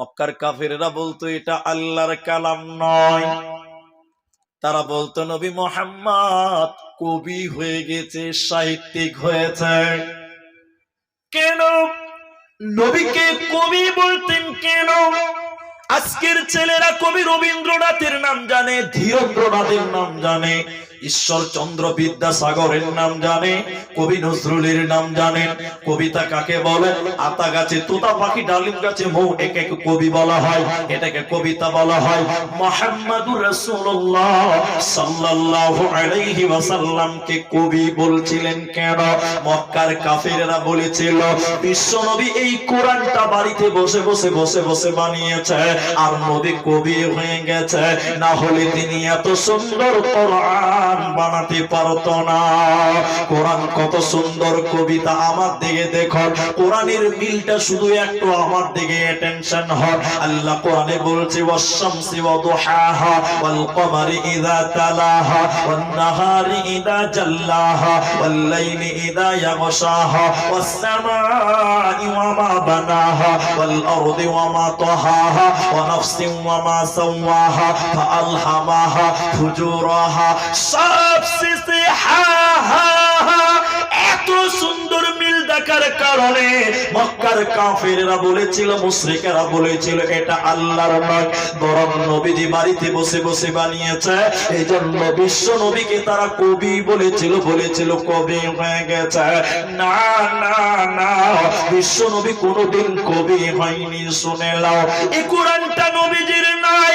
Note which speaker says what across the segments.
Speaker 1: মক্কার কাফেরেরা বলতো, এটা আল্লাহর কালাম নয়। তারা বলতো, নবী মোহাম্মদ কবি হয়ে গেছে, সাহিত্যিক হয়েছে। কেন? নবীকে কবি বলতেন কেন? আজকের ছেলেরা কবি রবীন্দ্রনাথের নাম জানে, ধীরেন্দ্রনাথের নাম জানে। ঈশ্বরচন্দ্র বিদ্যাসাগরের নাম জানে, কবি নজরুলের নাম জানেন কবিতা কাকে বলে? আতা গাছে তোতা পাখি, ডালিম গাছে মৌ, একে কবি বলা হয়, এটাকে কবিতা বলা হয়। মোহাম্মদুর রাসূলুল্লাহ সাল্লাল্লাহু আলাইহি ওয়াসাল্লামকে কবি বলছিলেন কেন? মক্কার কাফেরেরা বলেছিল বিশ্বনবী এই কোরআনটা বাড়িতে বসে বসে বসে বসে বানিয়েছে, আর নবী কবি হয়ে গেছে। না হলে তিনি এত সুন্দর কোরআন বানাতে পারতো না। কোরআন কত সুন্দর কবিতা আমার দিকে দেখো। কোরআনের মিলটা শুধু একটু আমার দিকে টেনশন হয়। আল্লাহ কোরআনে বলছে, ওয়াশ-শামসি ওয়া দুহাহা ওয়াল কমারি ইযা তালাহা ওয়ান নাহারি ইযা জাল্লাহা ওয়াল লাইলি ইযা ইয়াগশাহা ওয়াস আরদি ওয়া মা তাহাহা ওয়া নাফসিন ওয়া মা সাওয়াহা ফাআলহামাহা ফুজুরাহা সবশেষে হা হা দেখার কারণে মক্কার কাফেররা বলেছিল, মুশরিকেরা বলেছিল, এটা আল্লাহর নয় বরং নবীজি বাড়িতে বসে বসে বানিয়েছে। এই জন্য বিশ্ব নবীকে তারা কবি বলেছিল বলেছিল, কবি হয়ে গেছে। না না না, বিশ্ব নবী কোনোদিন কবি হয়নি, শুনে নাও। এই কোরআনটা নবীজির নাই।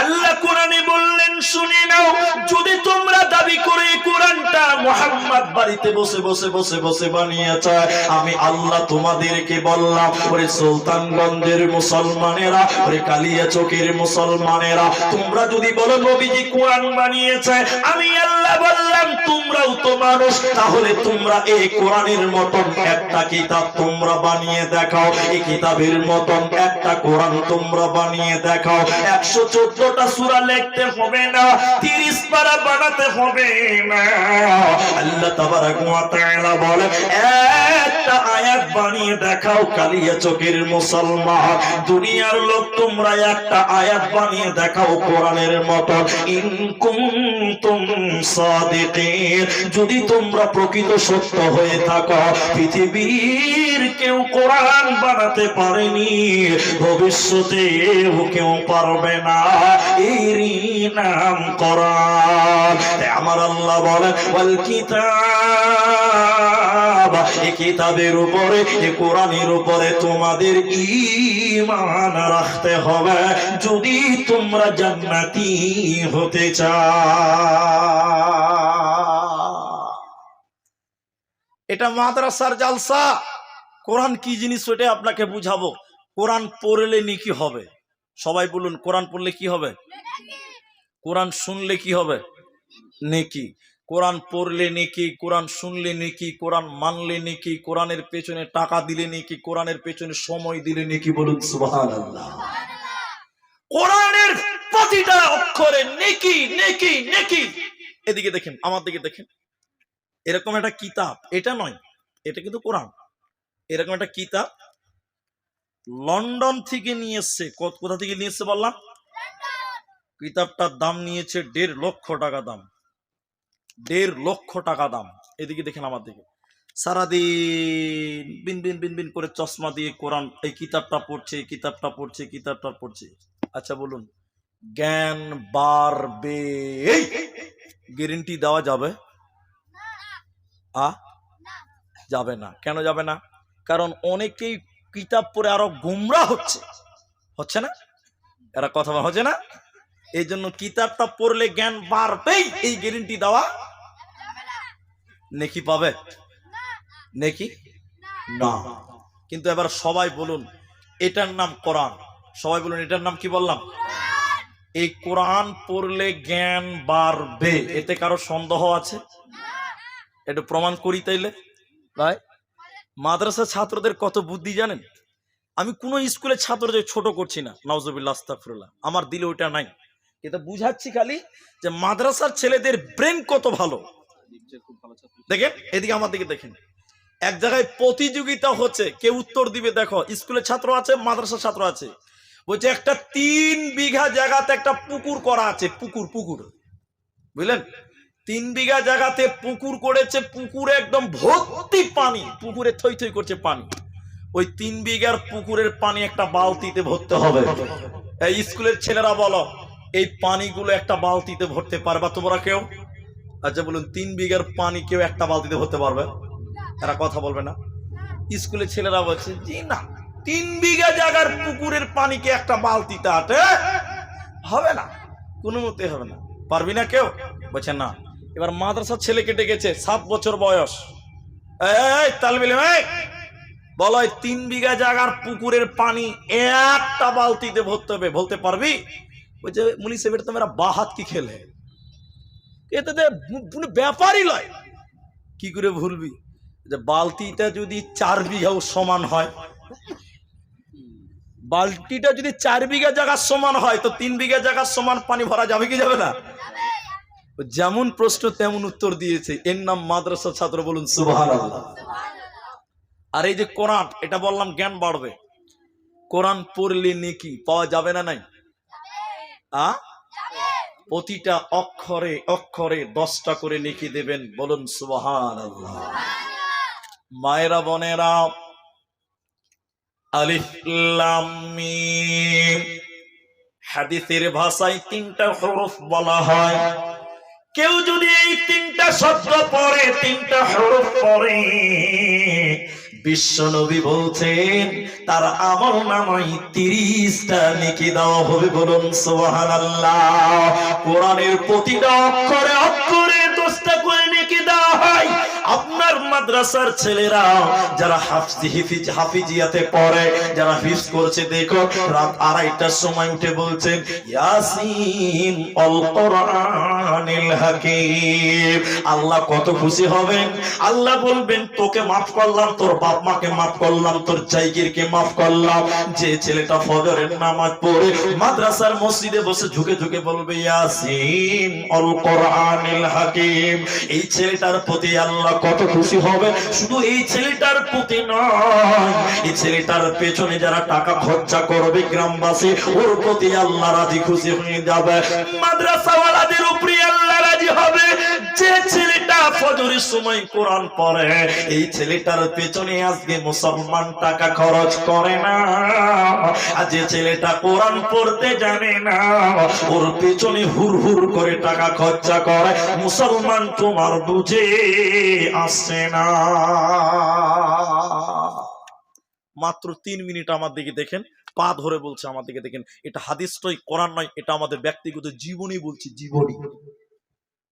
Speaker 1: আল্লাহ কোরআনে বললেন, শুনে নাও, যদি তোমরা দাবি করে কোরআনটা মোহাম্মদ বাড়িতে বসে বসে বসে বসে বানিয়েছে আমি আল্লাহ তোমাদেরকে বললাম, ওরে সুলতানগঞ্জের মুসলমানেরা, ওরে কালিয়া চকের মুসলমানেরা, তোমরা যদি বলো নবীজি কোরআন বানিয়েছে আমি আল্লাহ বললাম, তোমরাও তো মানুষ, তাহলে তোমরা এই কোরআনের মতন একটা কিতাব তোমরা বানিয়ে দেখাও এই কিতাবের মতন একটা কোরআন তোমরা বানিয়ে দেখাও, একশো চোদ্দ চোদ্দটা সুরা লিখতে হবে না, তিরিশ পারা বানাতে হবে না। আল্লাহ তাবারাক ওয়া তাআলা বলে একটা আয়াত বানিয়ে দেখাও, কালিয়া চোখের মুসলমান। দুনিয়ার লোক তোমরা একটা আয়াত বানিয়ে দেখাও কোরআনের যদি তোমরা প্রকৃত সত্য হয়ে থাকো, পৃথিবীর কেউ কোরআন বানাতে পারেনি, ভবিষ্যতে কেউ পারবে না। এরই নাম কোরআন। আমার আল্লাহ বলে ওয়াল কিতাব এই কিতাবের উপরে এই কোরআনের উপরে তোমাদের ঈমান রাখতে হবে। যদি তোমরা জান্নাতি হতে চাও। এটা মাদ্রাসার জালসা। কোরআন কি জিনিস ওটা আপনাকে বুঝাবো। কোরআন পড়লে কি হবে? সবাই বলুন, কোরআন পড়লে কি হবে? কোরআন শুনলে কি হবে? নেকি। কোরআন পড়লে নেকি, কোরআন শুনলে নেকি, কোরআন মানলে নেকি, কোরআনের পেছনে টাকা দিলে নেকি, কোরআনের পেছনে সময় দিলে নেকি বলুন কোরআনের প্রতিটা অক্ষরে নেকি নেকি নেকি। এদিকে দেখেন, আমার দিকে দেখেন। এরকম একটা কিতাব, এটা নয়, এটা কিন্তু কোরআন। এরকম একটা কিতাব লন্ডন থেকে নিয়ে এসছে কোথা থেকে নিয়ে এসছে বললাম? কিতাবটার দাম নিয়েছে দেড় লক্ষ টাকা দাম। দেড় লক্ষ টাকা দাম। এদিকে দেখেন আমার দিকে। সারাদিন বিন বিন বিন বিন করে চশমা দিয়ে কোরআন, এই কিতাবটা পড়ছে কিতাবটা পড়ছে কিতাবটা পড়ছে। আচ্ছা বলুন। জ্ঞান বাড়বে গ্যারেন্টি দেওয়া যাবে? আ? যাবে না। কেন যাবে না? কারণ অনেকেই কিতাব পড়ে আরও গুমরা হচ্ছে। হচ্ছে না? এরা কথা হচ্ছে না? এই জন্য কিতাবটা পড়লে জ্ঞান বাড়বেই, এই গ্যারেন্টি দেওয়া নেকি পাবে? নেকি? না। কিন্তু এবার সবাই বলুন, এটার নাম কোরআন। সবাই বলুন, এটার নাম কি বললাম? এই কোরআন পড়লে জ্ঞান বাড়বে। এতে কারও সন্দেহ আছে? একটু প্রমাণ করি তাইলে। ভাই মাদ্রাসা ছাত্রদের কত বুদ্ধি জানেন? আমি কোনো স্কুলের ছাত্রদের ছোট করছি না নওজবিল্লা আস্তাফরুল্লাহ আমার দিলে ওইটা নাই। এটা বুঝাচ্ছি খালি যে মাদ্রাসার ছেলেদের ব্রেন কত ভালো। দেখেন, এদিকে আমার দিকে দেখেন। এক জায়গায় প্রতিযোগিতা হচ্ছে কে উত্তর দিবে, দেখো স্কুলের ছাত্র আছে, মাদ্রাসার ছাত্র আছে। বলছে, একটা তিন বিঘা জায়গাতে একটা পুকুর করা আছে, পুকুর পুকুর। বুঝলেন? তিন বিঘা জায়গাতে পুকুর করেছে, পুকুরে একদম ভর্তি পানি, পুকুরে থই থই করছে পানি। ওই তিন বিঘার পুকুরের পানি একটা বালতিতে ভরতে হবে। এই স্কুলের ছেলেরা বলো, এই পানিগুলো একটা বালতিতে ভরতে পারবা তোমরা কেউ? আচ্ছা বলুন, তিন বিঘার পানি কেউ একটা বালতিতে ভরতে পারবে? তারা কথা বলবে না। স্কুলের ছেলেরা বলছে, জি না, তিন বিঘা জায়গার পুকুরের পানিকে একটা বালতিতে আটে হবে না, কোনো মতে হবে না। পারবি না কেউ? বলছে, না। এবার মাদ্রাসার ছেলে কেটে গেছে, সাত বছর বয়স। এই এই বলো তিন বিঘা জায়গার পুকুরের পানি একটা বালতিতে ভরতে হবে বলতে পারবি? বলছে, মুনি সাহেব, এটা তো মেরা বাহাত কি খেলে? এতে কোনো ব্যাপারই লয় কি করে ভুলবি? যে বালতিটা যদি চার বিঘাও সমান হয়? বালতিটা যদি চার বিঘা জায়গার সমান হয়, তো তিন বিঘা জায়গার সমান পানি ভরা যাবে কি যাবে না? যেমন প্রশ্ন তেমন উত্তর দিয়েছে। এর নাম মাদ্রাসা ছাত্র বলুন আর এই যে কোরআন, এটা বললাম জ্ঞান বাড়বে। কোরআন পড়লে নেকি, পাওয়া যাবে না নাই? আ? প্রতিটা অক্ষরে অক্ষরে দশটা করে লিখে দেবেন, বলুন সুবহান মায়েরা, বোনেরা, আলিফ, লাম, মিম। হাদিসের ভাষায় তিনটা হরফ বলা হয়। কেউ যদি এই তিনটা শব্দ পড়ে, তিনটা হরফ পড়ে বিশ্ব নবী বলছেন, তার আমল নামাই তিরিশটা নেকি দেওয়া হবে বলুন সোহান আল্লাহ কোরআনের প্রতিটা অক্ষরে অক্ষরে মাদ্রাসার ছেলেরা যারা হাফজি হিফিজ হাফিজিয়াতে পড়ে, যারা হিফজ করছে, দেখো রাত আড়াইটার সময় উঠে বলছেন ইয়াসিন অল কোরআনিল হাকিম। আল্লাহ কত খুশি হবেন? আল্লাহ বলবেন, তোকে মাফ করলাম, তোর বাপ মাকে মাফ করলাম, তোর জায়গিরকে মাফ করলাম। যে ছেলেটা ফজরের নামাজ পড়ে মাদ্রাসার মসজিদে বসে ঝুঁকে ঝুঁকে বলবে, ইয়াসিন অল কোরআনিল হাকিম। এই ছেলেটার প্রতি আল্লাহ কত খুশি হবে শুধু এই ছেলেটার প্রতি নয়, এই ছেলেটার পেছনে যারা টাকা খরচা করবে গ্রামবাসী, ওর প্রতি আল্লাহ রাজি খুশি হয়ে যাবে। মাদ্রাসাওয়ালাদের উপরে আল্লাহ রাজি হবে? যে ছেলেটা ফজরের সময় কোরআন পড়ে, এই ছেলেটার পেছনে আজকে মুসলমান টাকা খরচ করে না। আর যে ছেলেটা কোরআন পড়তে জানে না, ওর পেছনে হুর হুর করে টাকা খরচা করে। মুসলমান তোমার বুঝে আসছে না। মাত্র তিন মিনিট আমার দিকে দেখেন, পা ধরে বলছে আমার দিকে দেখেন। এটা হাদিস নয়, কোরআন নয়, এটা আমাদের ব্যক্তিগত জীবনী বলছি, জীবনী।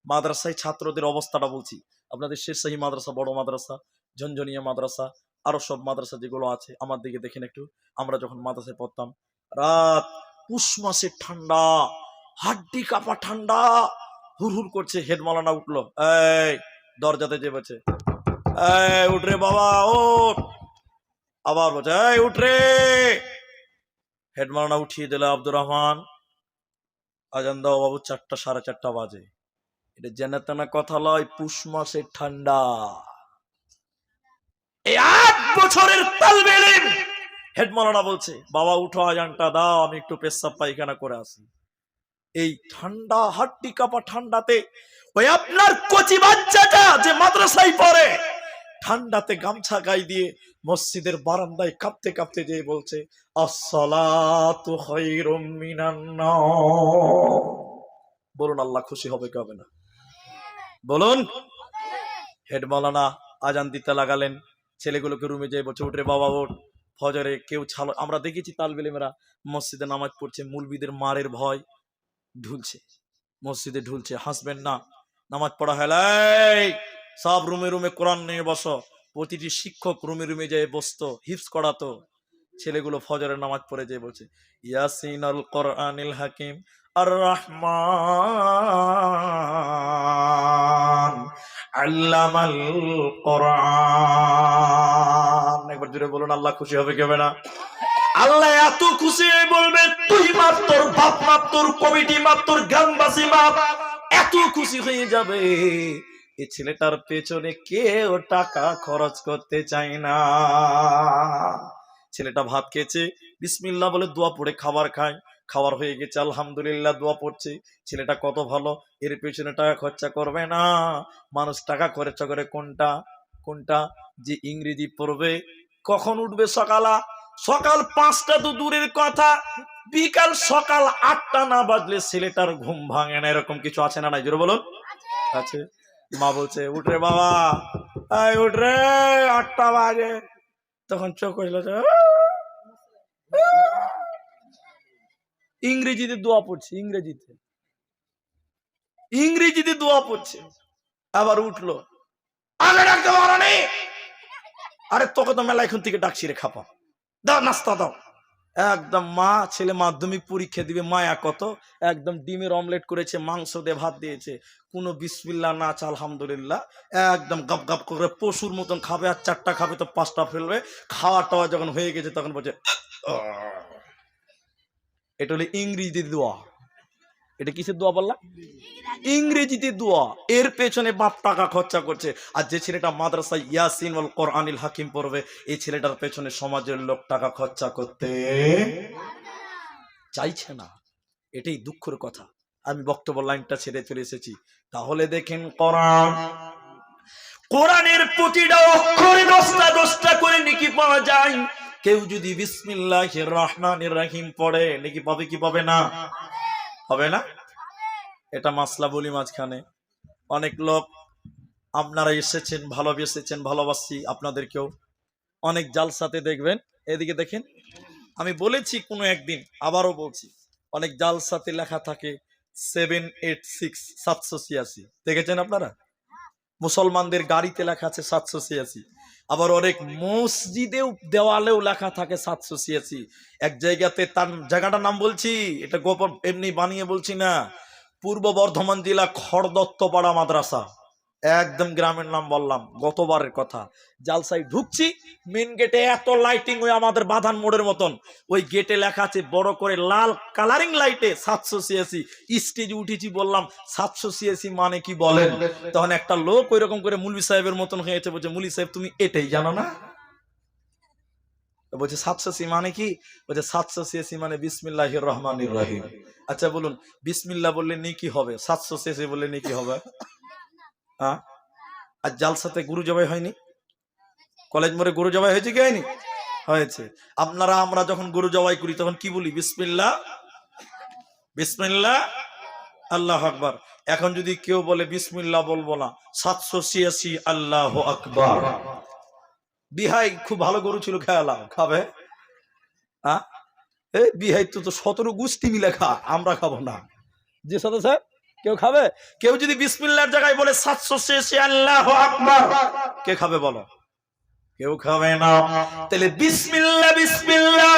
Speaker 1: মাদ্রাসায় ছাত্রদের অবস্থাটা বলছি। আপনাদের শেরশাহী মাদ্রাসা, বড় মাদ্রাসা ঝঞ্ঝনিয়া মাদ্রাসা, আরও সব মাদ্রাসা যেগুলো আছে, আমার দিকে দেখেন একটু। আমরা যখন মাদ্রাসায় পড়তাম, রাত পুষ মাসের ঠান্ডা, হাড্ডি কাপা ঠান্ডা হুর হুর করছে হেড মালানা উঠল। এই, দরজাতে যে বলছে, এই, উঠ বাবা ওঠ আবার বলছে, এই, উঠ হেডমালানা উঠিয়ে দিল আব্দুর রহমান, আজান দাও বাবু, চারটা, সাড়ে চারটা বাজে। এটা জেনা তেনা কথা লয়, পুষ মাসের ঠান্ডা। এই আট বছরের তালবে হেড মালানা বলছে, বাবা, উঠো আজানটা দাও, আমি একটু পেশাব পায়খানা করে আসি। এই ঠান্ডা, হাড্ডি কাপা ঠান্ডাতে ওই আপনার কচি বাচ্চাটা যে মাদ্রাসায় পড়ে, ঠান্ডাতে গামছা গায়ে দিয়ে মসজিদের বারান্দায় কাঁপতে কাঁপতে যেয়ে বলছে, আসসালাতু খায়রুম মিনান। বলুন, আল্লাহ খুশি হবে কি হবে না? বলুন। হেড মাওলানা আজান দিতে লাগালেন। ছেলেগুলোকে রুমে যেয়ে বলছে উঠরে বাবা, ওঠ। ফজরে কেউ ছালো আমরা দেখেছি তালবেলেমেরা মসজিদে নামাজ পড়ছে মুলবিদের মারের ভয় ঢুলছে, মসজিদে ঢুলছে। হাসবেন না, নামাজ পড়া হল সব রুমে রুমে কোরআন নিয়ে বসো। প্রতিটি শিক্ষক রুমে রুমে যেয়ে বসতো হিপস করাতো। ছেলেগুলো ফজরের নামাজ পড়ে যেয়ে বলছে, ইয়াসিন আল কোরআনিল হাকিম রহমান কোরআন। একবার জুড়ে বলুন, আল্লাহ খুশি হবে কেবে না? আল্লাহ এত খুশি বলবে, তুই মাপ তোর বাপ মাপ তোর মাপ তোর গ্রামবাসী মাপ এত খুশি হয়ে যাবে। এই ছেলেটার পেছনে কেউ টাকা খরচ করতে চায় না। ছেলেটা ভাত খেয়েছে, বিসমিল্লাহ বলে দোয়া পড়ে খাবার খায়। খাবার হয়ে গেছে আলহামদুলিল্লাহ দোয়া পড়ছে। ছেলেটা কত ভালো এর পেছনে টাকা খরচা করবে না? মানুষ টাকা খরচা করে কোনটা কোনটা যে ইংরেজি পড়বে? কখন উঠবে সকালা? সকাল পাঁচটা তো দূরের কথা বিকাল সকাল আটটা না বাজলে ছেলেটার ঘুম ভাঙে না। এরকম কিছু আছে না নাই? জোরে বলুন। আছে। মা বলছে উঠরে বাবা। উঠরে আটটা বাজে। তখন চোখ হইল যে, ইংরেজিতে দোয়া পড়ছে, ইংরেজিতে। ইংরেজিতে দোয়া পড়ছে। আবার উঠল। আগে ডাকতে পারো নি? আরে তোকে তো মেলা এখন থেকে ডাকছি রে খাপা। দাও, নাস্তা দাও। একদম মা, ছেলে মাধ্যমিক পরীক্ষা দিবে, মায়া কত। একদম ডিমের অমলেট করেছে, মাংস দিয়ে ভাত দিয়েছে। কোনো বিসমিল্লা না আছে, আলহামদুলিল্লাহ। একদম গাপ গাপ করে পশুর মতন খাবে, আর চারটা খাবে তো পাঁচটা ফেলবে। খাওয়া টাওয়া যখন হয়ে গেছে, তখন বলছে। এটা হলো ইংরেজিতে দোয়া। এটা কিসের দোয়া বললাম? ইংরেজিতে দোয়া। এর পেছনে বাপ টাকা খরচা করছে। আর যে ছেলেটা মাদ্রাসায় ইয়াসিন ওয়াল কোরআনিল হাকিম পড়বে, এই ছেলেটার পেছনে সমাজের লোক টাকা খরচা করতে চাইছে না। এটাই দুঃখের কথা। আমি বক্তব্য লাইনটা ছেড়ে চলে এসেছি। তাহলে দেখেন কোরআন। কোরআনের প্রতিটা অক্ষরে দশটা দশটা করে নাকি পাওয়া যায়। কেউ যদি বিসমিল্লাহির রহমানির রহিম পড়ে, নাকি পাবে কি পাবে না? হবে না? এটা মাসলা বলি মাঝখানে। অনেক লোক আপনারা এসেছেন ভালোবেসেছেন ভালোবাসি আপনাদেরকেও। অনেক জালসাতে দেখবেন। এদিকে দেখেন, আমি বলেছি কোনো একদিন, আবারও বলছি, অনেক জালসাতে লেখা থাকে সেভেন এইট সিক্স সাতশো ছিয়াশি। দেখেছেন আপনারা? মুসলমানদের গাড়িতে লেখা আছে সাতশো ছিয়াশি। আবার অনেক মসজিদেও দেওয়ালেও লেখা থাকে সাতশো ছিয়াশি এক জায়গাতে তার জায়গাটার নাম বলছি, এটা গোপন, এমনি বানিয়ে বলছি না। পূর্ব বর্ধমান জেলা খড়দত্তপাড়া মাদ্রাসা। একদম গ্রামের নাম বললাম, গতবারের কথা। জালসাই ঢুকছি মেন গেটে এত লাইটিং ওই আমাদের বাঁধান মোড়ের মতন। ওই গেটে লেখা আছে, বড় করে লাল কালারিং লাইটে সাতশো ছিয়াশি স্টেজে উঠেছি, বললাম, সাতশো ছিয়াশি মানে কি বলেন? তখন একটা লোক ওই রকম করে মুলবি সাহেবের মতন হয়েছে, বলছে, মুলি সাহেব, তুমি এটাই জানো না? বলছে, সাতশো সি মানে কি? বলছে, সাতশো সিএসি মানে বিসমিল্লাহ রহমান রহিম। আচ্ছা বলুন বিসমিল্লাহ বললে নেকি হবে? সাতশো সিএসি বললে নেকি হবে? হ্যাঁ? আর জালসাতে গুরু জবাই হয়নি? কলেজ মোড়ে গরু জবাই হয়েছে কি হয়নি? হয়েছে। আপনারা, আমরা যখন গরু জবাই করি, তখন কি বলি? বিসমিল্লাহ। বিসমিল্লাহ। আল্লাহ আকবার। এখন যদি কেউ বলে, বিসমিল্লাহ বলব না, সাতশো ছিয়াশি আল্লাহ আকবার। বিহাই খুব ভালো গরু ছিল খেয়ালাম খাবে? হ্যাঁ? বিহাই তো তো সতেরো গোষ্ঠী মিলে খা, আমরা খাব না। যে সাথে স্যার কেউ খাবে? কেউ যদি বিসমিল্লার জায়গায় বলে, সাতশো শেষে আল্লাহ কে খাবে বলো? কেউ খাবে না। তাহলে বিসমিল্লা বিসমিল্লা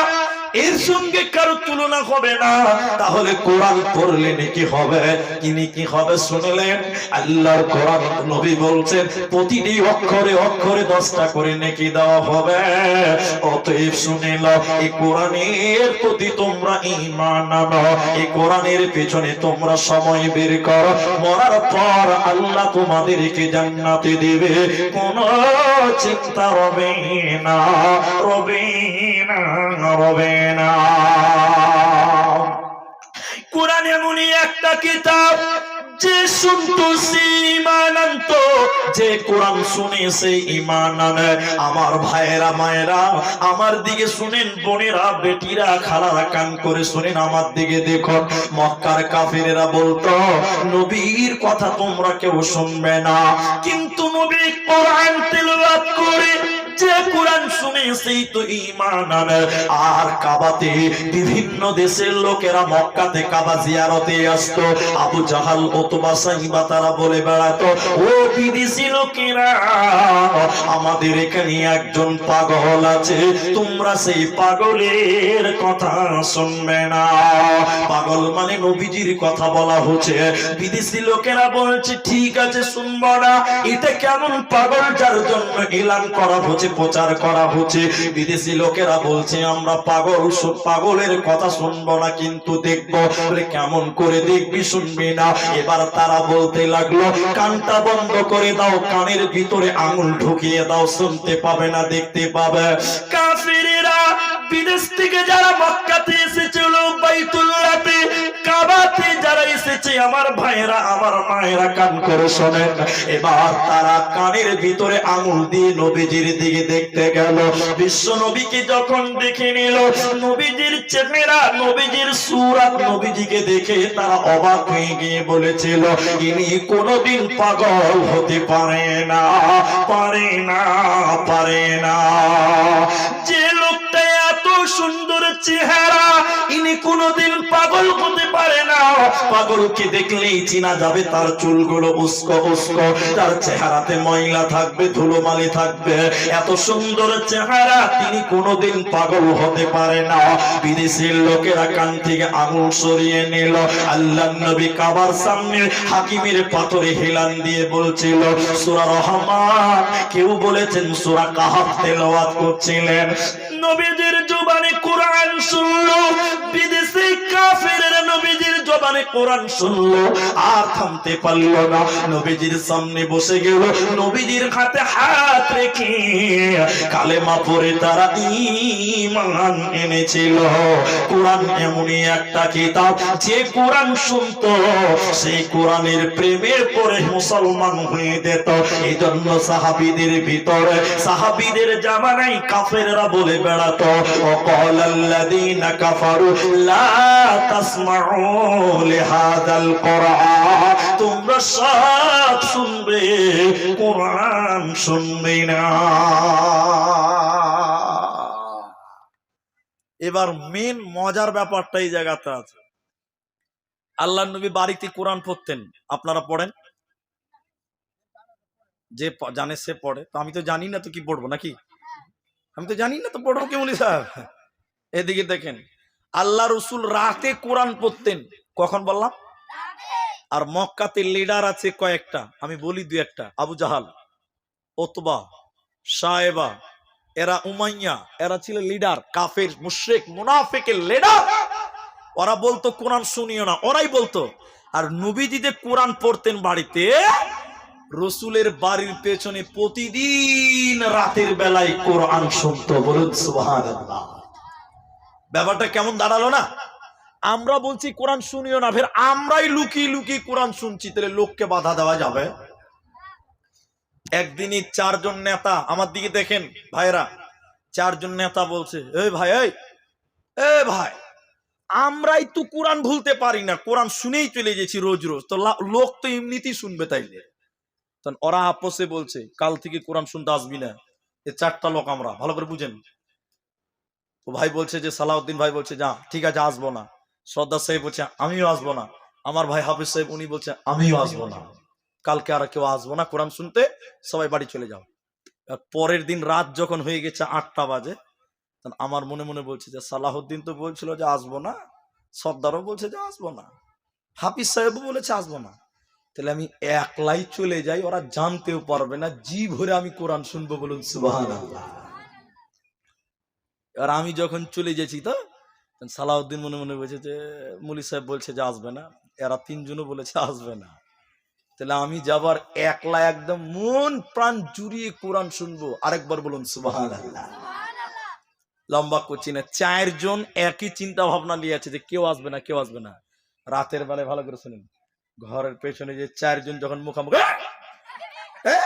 Speaker 1: এর সঙ্গে কারও তুলনা হবে না। তাহলে কোরআন পড়লে নাকি হবে? কি নাকি হবে শুনলেন? আল্লাহর কোরআন নবী বলছেন, প্রতিটি অক্ষরে অক্ষরে দশটা করে নাকি দেওয়া হবে। অতএব শুনে নাও, এই কোরআনের প্রতি তোমরা ঈমান আনো। এই কোরআনের পেছনে তোমরা সময় বের করো। মরার পর আল্লাহ তোমাদেরকে জান্নাতে দেবে। কোন চিন্তা রবে না রবে না, রবে কোরআন এমনই একটা কিতাব, যে ইমান যে কোরআন শুনে সে ইমান আনে। আমার ভাইয়েরা, মায়েরা, আমার দিকে শুনেন, বোনেরা, বেটিরা, খালারা কান করে শুনেন, আমার দিকে দেখো। মক্কার কাফিরেরা বলতো, নবীর কথা তোমরা কেউ শুনবে না। কিন্তু নবী কোরআন তেলাওয়াত করে যে কোরআন তো ঈমান আনে। আর কাবাতে বিভিন্ন দেশের লোকেরা মক্কাতে কাবা জিয়ারতে আবু জাহাল ওতবা সাহিবা তারা বলে ও বিদেশি লোকেরা, আমাদের এখানে একজন পাগল আছে। তোমরা সেই পাগলের কথা শুনবে না। পাগল মানে নবীজির কথা বলা হচ্ছে। বিদেশি লোকেরা বলছে, ঠিক আছে, শুনব না। এটা কেমন পাগল যার জন্য এলান করা হচ্ছে? হচ্ছে, প্রচার করা হচ্ছে। বিদেশি লোকেরা বলছে, আমরা পাগল পাগলের কথা শুনব না, কিন্তু দেখব। কেমন করে দেখবি শুনবি না? এবার তারা বলতে লাগল, কানটা বন্ধ করে দাও, কানের ভিতরে আঙুল ঢুকিয়ে দাও, শুনতে পাবে না, দেখতে পাবে। কাফিরেরা বিদেশ থেকে যারা মক্কাতে এসেছিল, বাইতুল্লাহতে এসেছে আমার ভাইয়েরা, আমার মায়েরা কান করে শোনেন। এবার তারা কানের ভিতরে আঙুল দিয়ে নবীজির দিকে দেখতে গেল। বিশ্ব নবীকে যখন দেখে নিল, নবীজির চেহারা, নবীজির সুরাত নবীজিকে দেখে তারা অবাক হয়ে গিয়ে বলেছিল, ইনি কোনোদিন পাগল হতে পারে না পারে না পারে না। এত সুন্দর চেহারা, ইনি কোনোদিন পাগল হতে পারে না। পাগলকে দেখলেই চিনা যাবে তার চুলগুলো উস্কো উস্কো, তার চেহারাতে ময়লা থাকবে, ধুলোমালি থাকবে। এত সুন্দর চেহারা, তিনি কোনোদিন পাগল হতে পারে না। বিদেশের লোকেরা কান থেকে আঙুল সরিয়ে নিল। আল্লাহ নবী কাবার সামনে হাকিমের পাথরে হেলান দিয়ে বলছিল, সুরা রহমান। কেউ বলেছেন, সুরা কাহাব তেলাওয়াত করছিলেন। নবীজির জবানে কোরআন শুনলো বিদেশি কাফের নবীজির জবানে কোরআন শুনলো, আর থামতে পারল না। নবীজির সামনে বসে গেল, নবীজির হাতে হাত রেখে কালেমা পরে তারা ইমান এনেছিল। কোরআন এমনই একটা কিতাব, যে কোরআন শুনত, সেই কোরআনের প্রেমে পরে মুসলমান হয়ে যেত। এই জন্য সাহাবিদের ভিতরে, সাহাবিদের জামানাই কাফেররা বলে বেড়াতো অকল আল্লাদিনা কাফারু লা তাসমাউ লেহাদাল তোমরা সব শুনবে, কোরআন শুনবে না। এবার মেন মজার ব্যাপারটা এই জায়গাতে আছে। আল্লাহ নবী বাড়িতে কোরআন পড়তেন, আপনারা পড়েন? যে জানে সে পড়ে। তো আমি তো জানি না তো কি পড়ব নাকি? আমি তো জানি না তো পড়ব কেমনি সাহেব এদিকে দেখেন, আল্লাহ রসুল রাতে কোরআন পড়তেন। কখন বললাম? আর মক্কাতে লিডার আছে কয়েকটা, আমি বলি দু একটা, আবু জাহাল, ওতবা সাহেবা এরা উমাইয়া, এরা ছিল লিডার কাফের, মুশরিক, মুনাফিকের লিডার ওরা বলতো, কোরআন শুনিও না। ওরাই বলতো, আর নবীজিতে কোরআন পড়তেন বাড়িতে, রসুলের বাড়ির পেছনে প্রতিদিন রাতের বেলায় কোরআন শুনতো। বলুন ব্যাপারটা কেমন দাঁড়াল না? আমরা বলছি, কোরআন শুনিও না। ফের আমরাই লুকিয়ে লুকিয়ে কোরআন শুনছি, তাহলে লোককে বাধা দেওয়া যাবে? একদিনই চারজন নেতা, আমার দিকে দেখেন ভাইরা চারজন নেতা বলছে, এই ভাই, এই এ ভাই, আমরাই তো কোরআন ভুলতে পারি না, কোরআন শুনেই চলে গেছি রোজ রোজ। তো লোক তো এমনিতেই শুনবে তাইলে। ওরা আপসে বলছে, কাল থেকে কোরআন শুনতে আসবি না, এ চারটা লোক আমরা। ভালো করে বুঝেন। ও ভাই বলছে যে, সালাউদ্দিন ভাই বলছে, যা, ঠিক আছে, আসব না। শ্রদ্ধা সাহেব বলছে, আমিও আসব না। আমার ভাই হাফিজ সাহেব, উনি বলছে, আমিও আসব না। কালকে আর কেউ আসব না। কোরআন শুনতে সবাই বাড়ি চলে যাও। পরের দিন রাত যখন হয়ে গেছে আটটা বাজে আমার মনে মনে বলছে যে, সালাহুদ্দিন তো বলছিল যে, আসব না। সর্দারও বলছে যে, আসব না। হাফিজ সাহেবও বলেছে, আসব না। তাহলে আমি একলাই চলে যাই, ওরা জানতেও পারবে না, জি ভরে আমি কোরআন শুনব বলুন সুবাহ এবার আমি যখন চলে গেছি তো সালাউদ্দিন মনে মনে বলছে যে মুলি সাহেব বলছে যে আসবে না। এরা তিনজনও বলেছে আসবে না। তাহলে আমি যাবার একলা একদম মন প্রাণ জুড়িয়ে কোরআন শুনব। আরেকবার বলুন সুবাহ লম্বা করছি না চারজন একই চিন্তা ভাবনা নিয়ে আছে যে কেউ আসবে না কেউ আসবে না। রাতের বেলায় ভালো করে শুনুন। ঘরের পেছনে যে চারজন যখন মুখামুখি "এ, এ,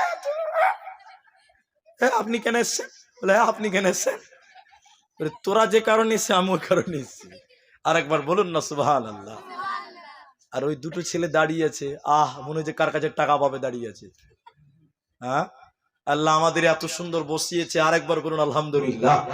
Speaker 1: এ, আপনি কেন এসছেন? বলে "হ্যাঁ, আপনি কেন এসছেন? তোরা যে কারণে এসছে আমি ওই কারণে এসছি। আর একবার বলুন না সুবাহ আল্লাহ আর ওই দুটো ছেলে দাঁড়িয়ে আছে, আহ, মনে যে কার কাছে টাকা পাবে দাঁড়িয়ে আছে। হ্যাঁ? আল্লাহ আমাদের এত সুন্দর বসিয়েছে, আরেকবার বলুন, আলহামদুলিল্লাহ।